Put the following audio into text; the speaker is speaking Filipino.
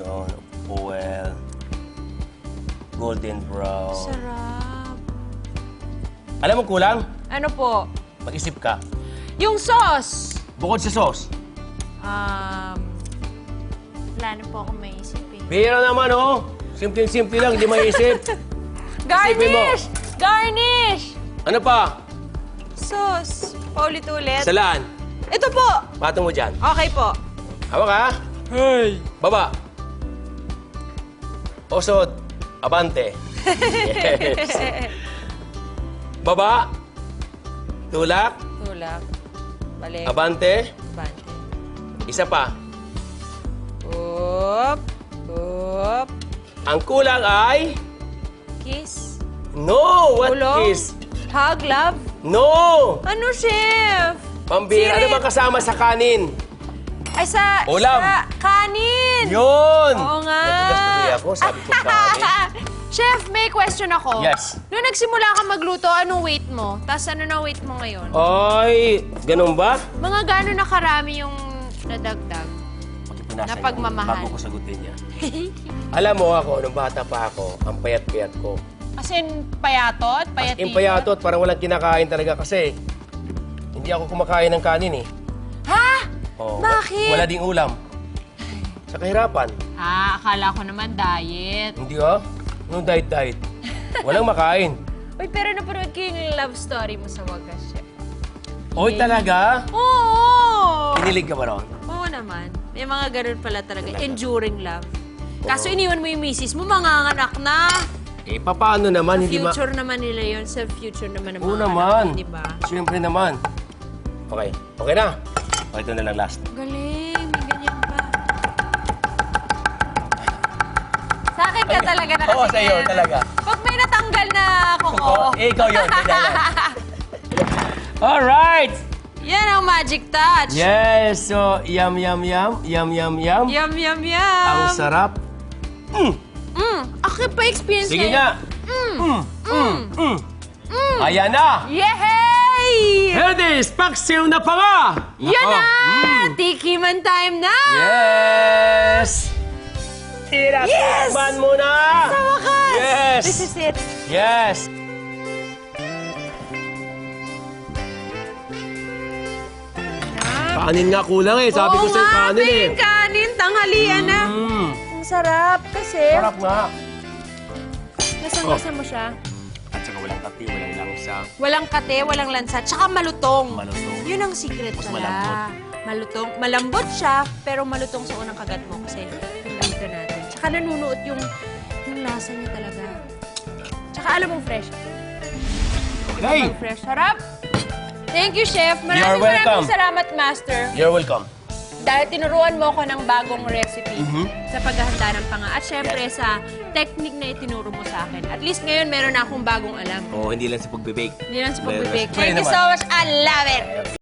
of oil, golden brown. Sarap. Alam mo kulang? Ano po? Mag-isip ka. Yung sauce. Bukod sa sauce. Um, wala na po akong maisip eh. Bira naman, oh. Simple-simple lang, hindi maisip. Garnish! Garnish! ano pa? Sauce. Paulit-ulit. Salaan. Ito po. Patong mo dyan. Okay po. Hawak ka. Hey! Baba. Osod. Abante. Yes. Baba. Tulak. Tulak. Balik. Abante. Bante. Isa pa. Oop. Oop. Ang kulang ay... Kiss. No! What Kulong. kiss? Hug, love. No! Ano, chef? Pambira. Ano Sirit. bang kasama sa kanin? Ay, sa... Ulam. Sa kanin. Yun! Oo nga. Tuloy ako. Sabi ko kanin. Chef, may question ako. Yes. Nung nagsimula ka magluto, anong weight mo? Tapos ano na weight mo ngayon? Ay, ganun ba? Mga gano'n na karami yung nadagdag? Magpipinasan Na pagmamahal. Bago ko sagutin niya. Alam mo ako, nung bata pa ako, ang payat-payat ko. As in, payatot? As Payatito? in payatot, parang walang kinakain talaga kasi hindi ako kumakain ng kanin eh. Ha? Oo, Bakit? Wala ding ulam. Sa kahirapan. Ah, akala ko naman diet. Hindi ah. Nung diet-diet. Walang makain. Uy, pero napanood ko yung love story mo sa Wagas, chef. Oy, talaga? Oo! Kinilig ka ba ron? Oo naman. May mga ganun pala talaga. Enduring love. Kaso iniwan mo yung misis mo, manganganak na. Eh, paano naman? Hindi ma... Future naman nila yon sa future naman ng Oo mga naman. anak, di ba? Siyempre naman. Okay. Okay na. Okay, ito na lang last. Galing, Sa akin ka talaga nakatingin. Oo, sa'yo talaga. Pag may natanggal na oo. eh, ikaw yun, yan. Alright! Yan ang magic touch. Yes! So, yum, yum, yum. Yum, yum, yum. Yum, yum, yum. Ang sarap. Mm. Mm, ako pa experience Sige ngayon. nga. Mm. Mm. Mm. Ayan na! Yay! Here it is! Paksiw na pa nga! Yan na! Tikiman time na! Yes! Tira, Yes! tikman mo na! Sa wakas! Yes! This is it. Yes! Kanin nga kulang eh. Sabi Oo ko sa'yo nga, kanin eh. may kanin, tanghalian na. Mm. Ang sarap kasi Sarap nga. nasangasa mo siya. At saka walang kape, walang langsa. Walang kate, walang lansa, tsaka malutong. Malutong. Yun ang secret Mas pala. malambot. Malutong. Malambot siya, pero malutong sa unang kagat mo kasi. Tsaka nanunuot yung, yung lasa niya talaga. Tsaka alam mo, fresh. Okay! Pag fresh. Sarap! Thank you, Chef. Maraming You're welcome. maraming salamat, Master. You're welcome. Dahil tinuruan mo ako ng bagong recipe Mhm. sa paghahanda ng panga. At syempre sa technique na itinuro mo sa akin. At least ngayon meron na akong bagong alam. Oh, hindi lang sa pagbe-bake. Hindi lang sa Meron. pag-bake. Thank you so much. I love it!